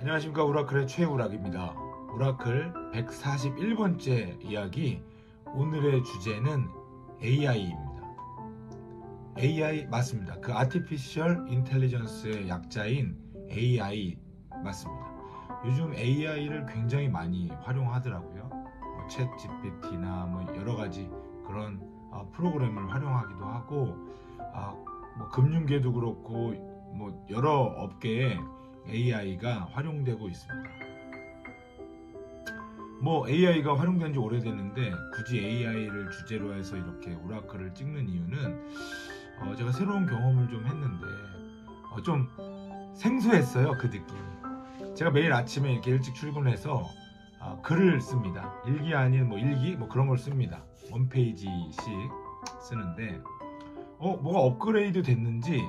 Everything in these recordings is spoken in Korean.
안녕하십니까 우라클의 최우락입니다. 우라클 141번째 이야기 오늘의 주제는 AI입니다. AI 맞습니다. 그 Artificial Intelligence의 약자인 AI 맞습니다. 요즘 AI를 굉장히 많이 활용하더라고요. 뭐 챗GPT나 뭐 여러 가지 그런 아, 프로그램을 활용하기도 하고 아, 뭐 금융계도 그렇고 뭐 여러 업계에 AI가 활용되고 있습니다. 뭐 AI가 활용된 지 오래됐는데 굳이 AI를 주제로 해서 이렇게 오라클을 찍는 이유는 어, 제가 새로운 경험을 좀 했는데 어, 좀 생소했어요 그 느낌이. 제가 매일 아침에 이렇게 일찍 출근해서 어, 글을 씁니다. 일기 아닌 뭐 일기 뭐 그런 걸 씁니다. 원 페이지씩 쓰는데 어 뭐가 업그레이드 됐는지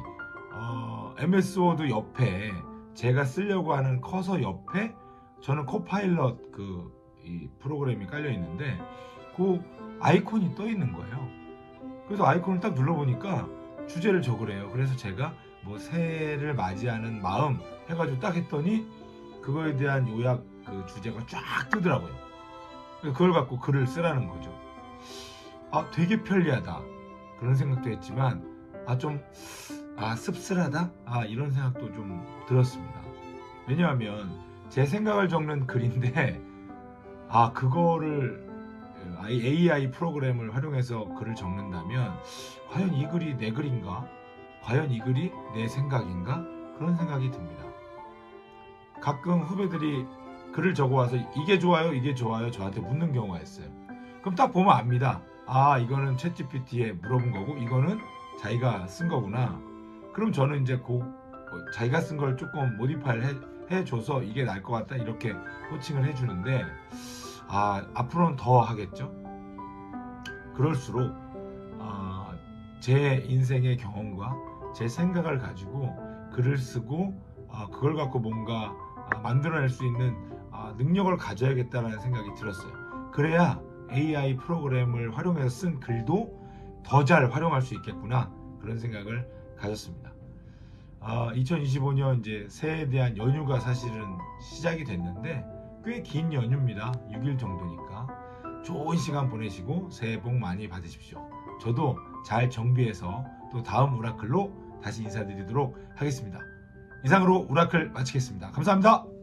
어, MS 워드 옆에 제가 쓰려고 하는 커서 옆에 저는 코파일럿 그이 프로그램이 깔려 있는데 그 아이콘이 떠 있는 거예요. 그래서 아이콘을 딱 눌러보니까 주제를 적으래요. 그래서 제가 뭐 새해를 맞이하는 마음 해가지고 딱 했더니 그거에 대한 요약 그 주제가 쫙 뜨더라고요. 그걸 갖고 글을 쓰라는 거죠. 아 되게 편리하다 그런 생각도 했지만 아좀 아 씁쓸하다 아 이런 생각도 좀 들었습니다. 왜냐하면 제 생각을 적는 글인데 아 그거를 AI 프로그램을 활용해서 글을 적는다면 과연 이 글이 내 글인가? 과연 이 글이 내 생각인가? 그런 생각이 듭니다. 가끔 후배들이 글을 적어와서 이게 좋아요, 이게 좋아요 저한테 묻는 경우가 있어요. 그럼 딱 보면 압니다. 아 이거는 챗GPT에 물어본 거고 이거는 자기가 쓴 거구나. 그럼 저는 이제 그 어, 자기가 쓴 걸 조금 모디파이를 해, 해줘서 이게 날 것 같다 이렇게 코칭을 해주는데 아 앞으로는 더 하겠죠. 그럴수록 아, 제 인생의 경험과 제 생각을 가지고 글을 쓰고 아, 그걸 갖고 뭔가 아, 만들어낼 수 있는 아, 능력을 가져야겠다는 생각이 들었어요. 그래야 AI 프로그램을 활용해서 쓴 글도 더 잘 활용할 수 있겠구나 그런 생각을 가졌습니다. 아, 2025년 이제 새해에 대한 연휴가 사실은 시작이 됐는데 꽤 긴 연휴입니다. 6일 정도니까 좋은 시간 보내시고 새해 복 많이 받으십시오. 저도 잘 정비해서 또 다음 우라클로 다시 인사드리도록 하겠습니다. 이상으로 우라클 마치겠습니다. 감사합니다.